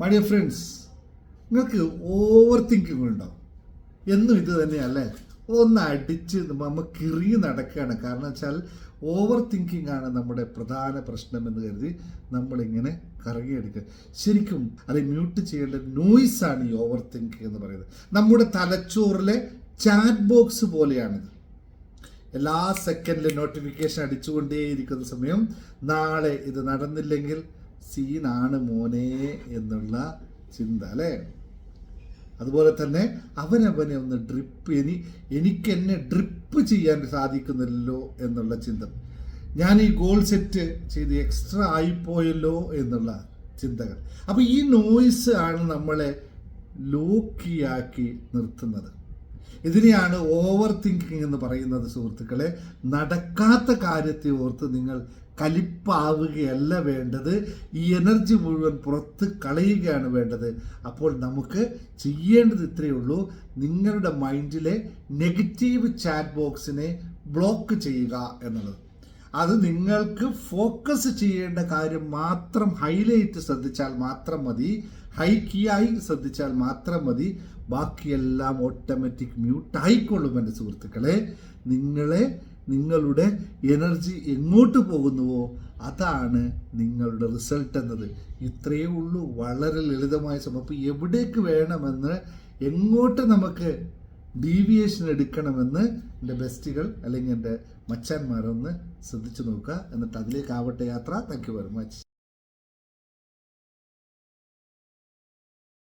My dear friends നിങ്ങൾക്ക് overthinking ഉണ്ടാവും എന്നും ഇത് തന്നെയല്ലേ? ഒന്ന് അടിച്ച് നമ്മൾ കിറി നടക്കുകയാണ് കാരണം വെച്ചാൽ ഓവർ തിങ്കിങ് ആണ് നമ്മുടെ പ്രധാന പ്രശ്നം എന്ന് കരുതി നമ്മളിങ്ങനെ കറങ്ങിയെടുക്കുക. ശരിക്കും അത് മ്യൂട്ട് ചെയ്യേണ്ട നോയ്സാണ് ഈ ഓവർ തിങ്കിങ് എന്ന് പറയുന്നത്. നമ്മുടെ തലച്ചോറിലെ ചാറ്റ് ബോക്സ് പോലെയാണിത്. എല്ലാ സെക്കൻഡിലും നോട്ടിഫിക്കേഷൻ അടിച്ചുകൊണ്ടേയിരിക്കുന്ന സമയം നാളെ ഇത് നടന്നില്ലെങ്കിൽ സീനാണ് മോനെ എന്നുള്ള ചിന്ത അല്ലേ? അതുപോലെ തന്നെ അവനവനെ ഒന്ന് ഡ്രിപ്പ് ഇനി എനിക്ക് എന്നെ ഡ്രിപ്പ് ചെയ്യാൻ സാധിക്കുന്നില്ലല്ലോ എന്നുള്ള ചിന്ത. ഞാൻ ഈ ഗോൾ സെറ്റ് ചെയ്ത് എക്സ്ട്രാ ആയിപ്പോയല്ലോ എന്നുള്ള ചിന്തകൾ. അപ്പോൾ ഈ നോയിസ് ആണ് നമ്മളെ ലോക്കിയാക്കി നിർത്തുന്നത്. ഇതിനെയാണ് ഓവർ തിങ്കിങ് എന്ന് പറയുന്നത് സുഹൃത്തുക്കളെ. നടക്കാത്ത കാര്യത്തെ ഓർത്ത് നിങ്ങൾ കലിപ്പാവുകയല്ല വേണ്ടത്. ഈ എനർജി മുഴുവൻ പുറത്ത് കളയുകയാണ് വേണ്ടത്. അപ്പോൾ നമുക്ക് ചെയ്യേണ്ടത് ഇത്രയേ ഉള്ളൂ. നിങ്ങളുടെ മൈൻഡിലെ നെഗറ്റീവ് ചാറ്റ് ബോക്സിനെ ബ്ലോക്ക് ചെയ്യുക എന്നുള്ളത്. അത് നിങ്ങൾക്ക് ഫോക്കസ് ചെയ്യേണ്ട കാര്യം മാത്രം ഹൈലൈറ്റ് ശ്രദ്ധിച്ചാൽ മാത്രം മതി ഹൈ ശ്രദ്ധിച്ചാൽ മാത്രം മതി. ബാക്കിയെല്ലാം ഓട്ടോമാറ്റിക് മ്യൂട്ട് ആയിക്കൊള്ളും എന്റെ സുഹൃത്തുക്കളെ. നിങ്ങളെ നിങ്ങളുടെ എനർജി എങ്ങോട്ട് പോകുന്നുവോ അതാണ് നിങ്ങളുടെ റിസൾട്ട് എന്നത്. ഇത്രയേ ഉള്ളൂ. വളരെ ലളിതമായ സംഭവം അപ്പോൾ എവിടേക്ക് വേണമെന്ന് എങ്ങോട്ട് നമുക്ക് ഡീവിയേഷൻ എടുക്കണമെന്ന് എന്റെ ബെസ്റ്റുകൾ അല്ലെങ്കിൽ എന്റെ മച്ചാന്മാരൊന്ന് ശ്രദ്ധിച്ചു നോക്കുക. എന്നിട്ട് അതിലേക്കാവട്ടെ യാത്ര. Thank you very much